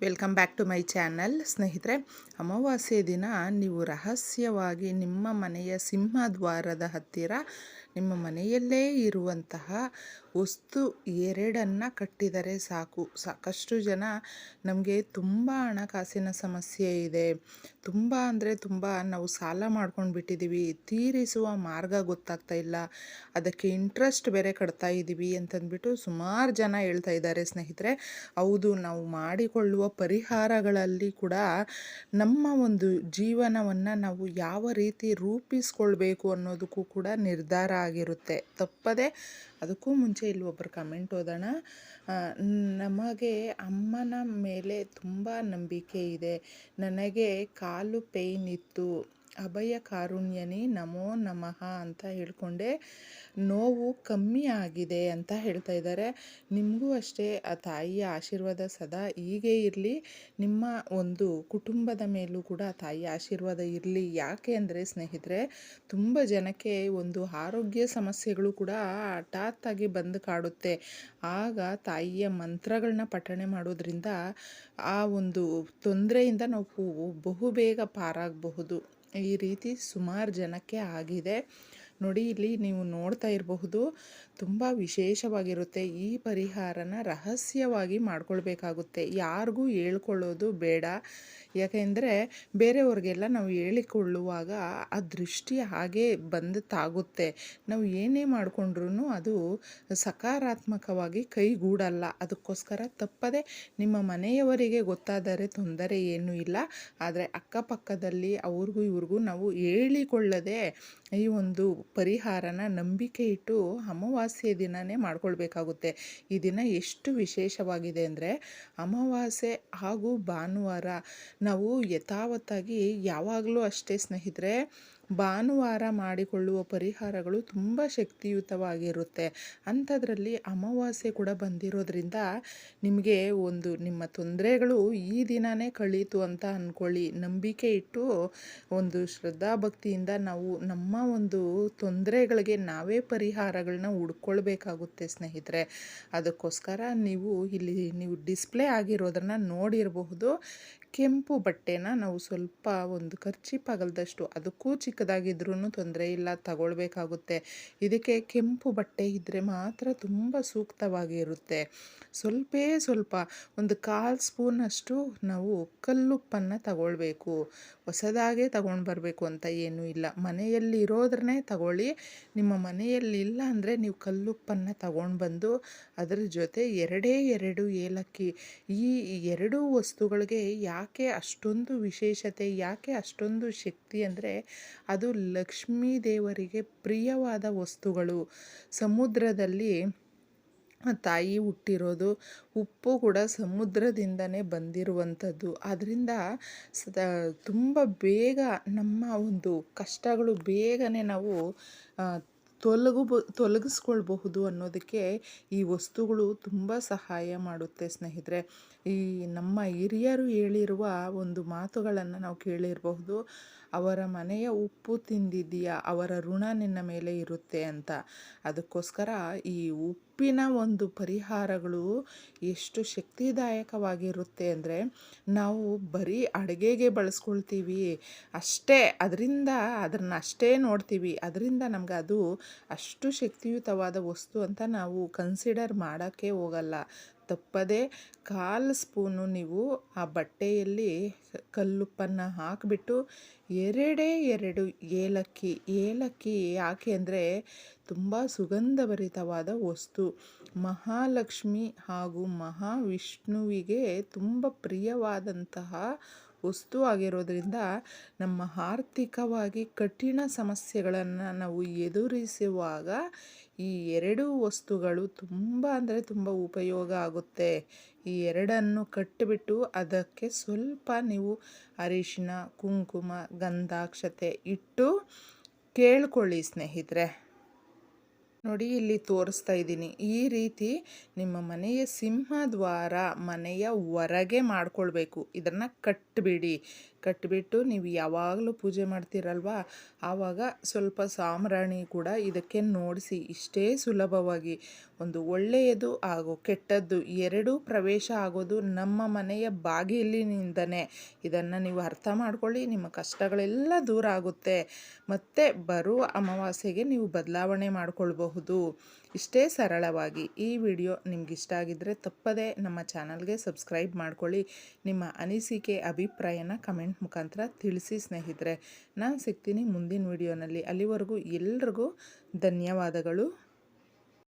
Welcome back to my channel. ಸ್ನೇಹಿತರೆ, ಅಮಾವಾಸ್ಯೆ ದಿನ ನೀವು ರಹಸ್ಯವಾಗಿ ನಿಮ್ಮ ಮನೆಯ ಸಿಂಹದ್ವಾರದ ಹತ್ತಿರ, ನಿಮ್ಮ ಮನೆಯಲ್ಲೇ ಇರುವಂತಹ ವಸ್ತು ಎರಡನ್ನು ಕಟ್ಟಿದರೆ ಸಾಕು. ಸಾಕಷ್ಟು ಜನ ನಮಗೆ ತುಂಬ ಹಣಕಾಸಿನ ಸಮಸ್ಯೆ ಇದೆ. ತುಂಬ ಅಂದರೆ ತುಂಬ ನಾವು ಸಾಲ ಮಾಡ್ಕೊಂಡು ಬಿಟ್ಟಿದ್ದೀವಿ ತೀರಿಸುವ ಮಾರ್ಗ ಗೊತ್ತಾಗ್ತಾ ಇಲ್ಲ. ಅದಕ್ಕೆ ಇಂಟ್ರೆಸ್ಟ್ ಬೇರೆ ಕಟ್ತಾ ಇದ್ದೀವಿ ಅಂತಂದ್ಬಿಟ್ಟು ಸುಮಾರು ಜನ ಹೇಳ್ತಾ ಇದ್ದಾರೆ ಸ್ನೇಹಿತರೆ. ಹೌದು, ನಾವು ಮಾಡಿಕೊಳ್ಳುವ ಪರಿಹಾರಗಳಲ್ಲಿ ಕೂಡ ನಮ್ಮ ಒಂದು ಜೀವನವನ್ನು ನಾವು ಯಾವ ರೀತಿ ರೂಪಿಸ್ಕೊಳ್ಬೇಕು ಅನ್ನೋದಕ್ಕೂ ಕೂಡ ನಿರ್ಧಾರ ಆಗಿರುತ್ತೆ. ತಪ್ಪದೆ ಅದಕ್ಕೂ ಮುಂಚೆ ಇಲ್ಲಿ ಒಬ್ಬರು ಕಮೆಂಟ್ ಓದೋಣ. ನಮಗೆ ಅಮ್ಮನ ಮೇಲೆ ತುಂಬ ನಂಬಿಕೆ ಇದೆ. ನನಗೆ ಕಾಲು ಪೇಯ್ನ್ ಇತ್ತು. ಅಭಯ ಕಾರುಣ್ಯನೇ ನಮೋ ನಮಃ ಅಂತ ಹೇಳ್ಕೊಂಡೆ. ನೋವು ಕಮ್ಮಿ ಆಗಿದೆ ಅಂತ ಹೇಳ್ತಾ ಇದ್ದಾರೆ. ನಿಮಗೂ ಅಷ್ಟೇ, ಆ ತಾಯಿಯ ಆಶೀರ್ವಾದ ಸದಾ ಹೀಗೆ ಇರಲಿ. ನಿಮ್ಮ ಒಂದು ಕುಟುಂಬದ ಮೇಲೂ ಕೂಡ ಆ ತಾಯಿಯ ಆಶೀರ್ವಾದ ಇರಲಿ. ಯಾಕೆ ಅಂದರೆ ಸ್ನೇಹಿತರೆ, ತುಂಬ ಜನಕ್ಕೆ ಒಂದು ಆರೋಗ್ಯ ಸಮಸ್ಯೆಗಳು ಕೂಡ ಹಠಾತ್ತಾಗಿ ಬಂದು ಕಾಡುತ್ತೆ. ಆಗ ತಾಯಿಯ ಮಂತ್ರಗಳನ್ನ ಪಠಣೆ ಮಾಡೋದ್ರಿಂದ ಆ ಒಂದು ತೊಂದರೆಯಿಂದ ನಾವು ಬಹುಬೇಗ ಪಾರಾಗಬಹುದು. ಈ ರೀತಿ ಸುಮಾರು ಜನಕ್ಕೆ ಆಗಿದೆ. ನೋಡಿ, ಇಲ್ಲಿ ನೀವು ನೋಡ್ತಾ ಇರಬಹುದು, ತುಂಬ ವಿಶೇಷವಾಗಿರುತ್ತೆ. ಈ ಪರಿಹಾರನ ರಹಸ್ಯವಾಗಿ ಮಾಡಿಕೊಳ್ಬೇಕಾಗುತ್ತೆ. ಯಾರಿಗೂ ಹೇಳ್ಕೊಳ್ಳೋದು ಬೇಡ. ಯಾಕೆಂದರೆ, ಬೇರೆಯವ್ರಿಗೆಲ್ಲ ನಾವು ಹೇಳಿಕೊಳ್ಳುವಾಗ ಆ ದೃಷ್ಟಿ ಹಾಗೆ ಬಂದು ತಾಗುತ್ತೆ. ನಾವು ಏನೇ ಮಾಡಿಕೊಂಡ್ರೂ ಅದು ಸಕಾರಾತ್ಮಕವಾಗಿ ಕೈಗೂಡಲ್ಲ. ಅದಕ್ಕೋಸ್ಕರ ತಪ್ಪದೆ ನಿಮ್ಮ ಮನೆಯವರಿಗೆ ಗೊತ್ತಾದರೆ ತೊಂದರೆ ಏನೂ ಇಲ್ಲ. ಆದರೆ ಅಕ್ಕಪಕ್ಕದಲ್ಲಿ ಅವ್ರಿಗೂ ಇವ್ರಿಗೂ ನಾವು ಹೇಳಿಕೊಳ್ಳದೆ ಈ ಒಂದು ಪರಿಹಾರನ ನಂಬಿಕೆ ಇಟ್ಟು ಅಮಾವಾಸ್ಯೆ ದಿನನೇ ಮಾಡ್ಕೊಳ್ಬೇಕಾಗುತ್ತೆ. ಈ ದಿನ ಎಷ್ಟು ವಿಶೇಷವಾಗಿದೆ ಅಂದರೆ ಅಮಾವಾಸ್ಯೆ ಹಾಗೂ ಭಾನುವಾರ ನಾವು ಯಥಾವತ್ತಾಗಿ ಯಾವಾಗಲೂ ಅಷ್ಟೇ ಸ್ನೇಹಿತರೆ ಭಾನುವಾರ ಮಾಡಿಕೊಳ್ಳುವ ಪರಿಹಾರಗಳು ತುಂಬ ಶಕ್ತಿಯುತವಾಗಿರುತ್ತೆ. ಅಂಥದ್ರಲ್ಲಿ ಅಮಾವಾಸ್ಯೆ ಕೂಡ ಬಂದಿರೋದ್ರಿಂದ ನಿಮಗೆ ಒಂದು ನಿಮ್ಮ ತೊಂದರೆಗಳು ಈ ದಿನವೇ ಕಳೀತು ಅಂತ ಅಂದ್ಕೊಳ್ಳಿ ನಂಬಿಕೆ ಇಟ್ಟು ಒಂದು ಶ್ರದ್ಧಾಭಕ್ತಿಯಿಂದ ನಾವು ನಮ್ಮ ಒಂದು ತೊಂದರೆಗಳಿಗೆ ನಾವೇ ಪರಿಹಾರಗಳನ್ನ ಹುಡ್ಕೊಳ್ಬೇಕಾಗುತ್ತೆ ಸ್ನೇಹಿತರೆ. ಅದಕ್ಕೋಸ್ಕರ ನೀವು ಇಲ್ಲಿ ನೀವು ಡಿಸ್ಪ್ಲೇ ಆಗಿರೋದನ್ನು ನೋಡಿರಬಹುದು. ಕೆಂಪು ಬಟ್ಟೆನ ನಾವು ಸ್ವಲ್ಪ ಒಂದು ಖರ್ಚಿಪ್ಪಾಗಲ್ದಷ್ಟು ಅದಕ್ಕೂ ಚಿಕ್ಕದಾಗಿದ್ರೂ ತೊಂದರೆ ಇಲ್ಲ, ತಗೊಳ್ಬೇಕಾಗುತ್ತೆ. ಇದಕ್ಕೆ ಕೆಂಪು ಬಟ್ಟೆ ಇದ್ದರೆ ಮಾತ್ರ ತುಂಬ ಸೂಕ್ತವಾಗಿರುತ್ತೆ. ಸ್ವಲ್ಪೇ ಸ್ವಲ್ಪ, ಒಂದು ಕಾಲು ಸ್ಪೂನಷ್ಟು ನಾವು ಕಲ್ಲುಪ್ಪನ್ನು ತಗೊಳ್ಬೇಕು. ಹೊಸದಾಗೆ ತಗೊಂಡು ಬರಬೇಕು ಅಂತ ಏನೂ ಇಲ್ಲ. ಮನೆಯಲ್ಲಿ ಇರೋದ್ರನ್ನೇ ತಗೊಳ್ಳಿ. ನಿಮ್ಮ ಮನೆಯಲ್ಲಿ ಇಲ್ಲ ಅಂದರೆ ನೀವು ಕಲ್ಲುಪ್ಪನ್ನು ತಗೊಂಡು ಬಂದು ಅದರ ಜೊತೆ ಎರಡೇ ಎರಡು ಏಲಕ್ಕಿ ಈ ಎರಡೂ ವಸ್ತುಗಳಿಗೆ ಯಾಕೆ ಅಷ್ಟೊಂದು ವಿಶೇಷತೆ ಯಾಕೆ ಅಷ್ಟೊಂದು ಶಕ್ತಿ ಅಂದರೆ ಅದು ಲಕ್ಷ್ಮೀ ದೇವರಿಗೆ ಪ್ರಿಯವಾದ ವಸ್ತುಗಳು. ಸಮುದ್ರದಲ್ಲಿ ತಾಯಿ ಹುಟ್ಟಿರೋದು ಉಪ್ಪು ಕೂಡ ಸಮುದ್ರದಿಂದನೇ ಬಂದಿರುವಂಥದ್ದು. ಸದಾ ತುಂಬ ಬೇಗ ನಮ್ಮ ಒಂದು ಕಷ್ಟಗಳು ಬೇಗನೆ ನಾವು ಆ, ತೊಲಗು ತೊಲಗಿಸ್ಕೊಳ್ಬಹುದು ಅನ್ನೋದಕ್ಕೆ ಈ ವಸ್ತುಗಳು ತುಂಬ ಸಹಾಯ ಮಾಡುತ್ತೆ ಸ್ನೇಹಿತರೆ. ಈ ನಮ್ಮ ಹಿರಿಯರು ಹೇಳಿರುವ ಒಂದು ಮಾತುಗಳನ್ನು ನಾವು ಕೇಳಿರಬಹುದು. ಅವರ ಮನೆಯ ಉಪ್ಪು ತಿಂದಿದ್ದೀಯಾ, ಅವರ ಋಣ ನಿನ್ನ ಮೇಲೆ ಇರುತ್ತೆ ಅಂತ. ಅದಕ್ಕೋಸ್ಕರ ಈ ಉಪ್ಪಿನ ಒಂದು ಪರಿಹಾರಗಳು ಎಷ್ಟು ಶಕ್ತಿದಾಯಕವಾಗಿರುತ್ತೆ ಅಂದರೆ ನಾವು ಬರೀ ಅಡುಗೆಗೆ ಬಳಸ್ಕೊಳ್ತೀವಿ. ಅಷ್ಟೇ, ಅದರಿಂದ ಅದನ್ನು ಅಷ್ಟೇ ನೋಡ್ತೀವಿ. ಅದರಿಂದ ನಮ್ಗೆ ಅದು ಅಷ್ಟು ಶಕ್ತಿಯುತವಾದ ವಸ್ತು ಅಂತ ನಾವು ಕನ್ಸಿಡರ್ ಮಾಡೋಕ್ಕೆ ಹೋಗಲ್ಲ. ತಪ್ಪದೆ ಕಾಲು ಸ್ಪೂನು ನೀವು ಆ ಬಟ್ಟೆಯಲ್ಲಿ ಕಲ್ಲುಪ್ಪನ್ನು ಹಾಕಿಬಿಟ್ಟು ಎರಡೇ ಎರಡು ಏಲಕ್ಕಿ ಏಲಕ್ಕಿ ಯಾಕೆ ಅಂದರೆ ತುಂಬ ಸುಗಂಧಭರಿತವಾದ ವಸ್ತು. ಮಹಾಲಕ್ಷ್ಮಿ ಹಾಗೂ ಮಹಾವಿಷ್ಣುವಿಗೆ ತುಂಬ ಪ್ರಿಯವಾದಂತಹ ವಸ್ತು ಆಗಿರೋದ್ರಿಂದ ನಮ್ಮ ಆರ್ಥಿಕವಾಗಿ ಕಠಿಣ ಸಮಸ್ಯೆಗಳನ್ನು ನಾವು ಎದುರಿಸುವಾಗ ಈ ಎರಡು ವಸ್ತುಗಳು ತುಂಬ ಅಂದರೆ ತುಂಬ ಉಪಯೋಗ ಆಗುತ್ತೆ. ಈ ಎರಡನ್ನು ಕಟ್ಟಿಬಿಟ್ಟು ಅದಕ್ಕೆ ಸ್ವಲ್ಪ ನೀವು ಅರಿಶಿನ, ಕುಂಕುಮ, ಗಂಧಾಕ್ಷತೆ ಇಟ್ಟು ಕೇಳ್ಕೊಳ್ಳಿ ಸ್ನೇಹಿತರೆ. ನೋಡಿ ಇಲ್ಲಿ ತೋರಿಸ್ತಾ ಇದ್ದೀನಿ. ಈ ರೀತಿ ನಿಮ್ಮ ಮನೆಯ ಸಿಂಹದ್ವಾರ ಮನೆಯ ಹೊರಗೆ ಮಾಡಿಕೊಳ್ಬೇಕು. ಇದನ್ನು ಕಟ್ಟಿಬಿಡಿ ಕಟ್ಟಿಬಿಟ್ಟು ನೀವು ಯಾವಾಗಲೂ ಪೂಜೆ ಮಾಡ್ತೀರಲ್ವ? ಆವಾಗ ಸ್ವಲ್ಪ ಸಾಂಬ್ರಾಣಿ ಕೂಡ ಇದಕ್ಕೆ ನೋಡಿಸಿ, ಇಷ್ಟೇ ಸುಲಭವಾಗಿ. ಒಂದು ಒಳ್ಳೆಯದು ಹಾಗೂ ಕೆಟ್ಟದ್ದು ಎರಡೂ ಪ್ರವೇಶ ಆಗೋದು ನಮ್ಮ ಮನೆಯ ಬಾಗಿಲಿನಿಂದನೇ. ಇದನ್ನು ನೀವು ಅರ್ಥ ಮಾಡ್ಕೊಳ್ಳಿ, ನಿಮ್ಮ ಕಷ್ಟಗಳೆಲ್ಲ ದೂರ ಆಗುತ್ತೆ. ಮತ್ತು ಬರುವ ಅಮಾವಾಸ್ಯೆಗೆ ನೀವು ಬದಲಾವಣೆ ಮಾಡಿಕೊಳ್ಬಹುದು. ಇಷ್ಟೇ ಸರಳವಾಗಿ. ಈ ವಿಡಿಯೋ ನಿಮ್ಗೆ ಇಷ್ಟ ಆಗಿದ್ದರೆ ತಪ್ಪದೇ ನಮ್ಮ ಚಾನಲ್ಗೆ ಸಬ್ಸ್ಕ್ರೈಬ್ ಮಾಡ್ಕೊಳ್ಳಿ. ನಿಮ್ಮ ಅನಿಸಿಕೆ, ಅಭಿಪ್ರಾಯನ ಕಮೆಂಟ್ ಮುಖಾಂತರ ತಿಳಿಸಿ ಸ್ನೇಹಿತರೆ. ನಾನು ಸಿಗ್ತೀನಿ ಮುಂದಿನ ವಿಡಿಯೋನಲ್ಲಿ. ಅಲ್ಲಿವರೆಗೂ ಎಲ್ರಿಗೂ ಧನ್ಯವಾದಗಳು.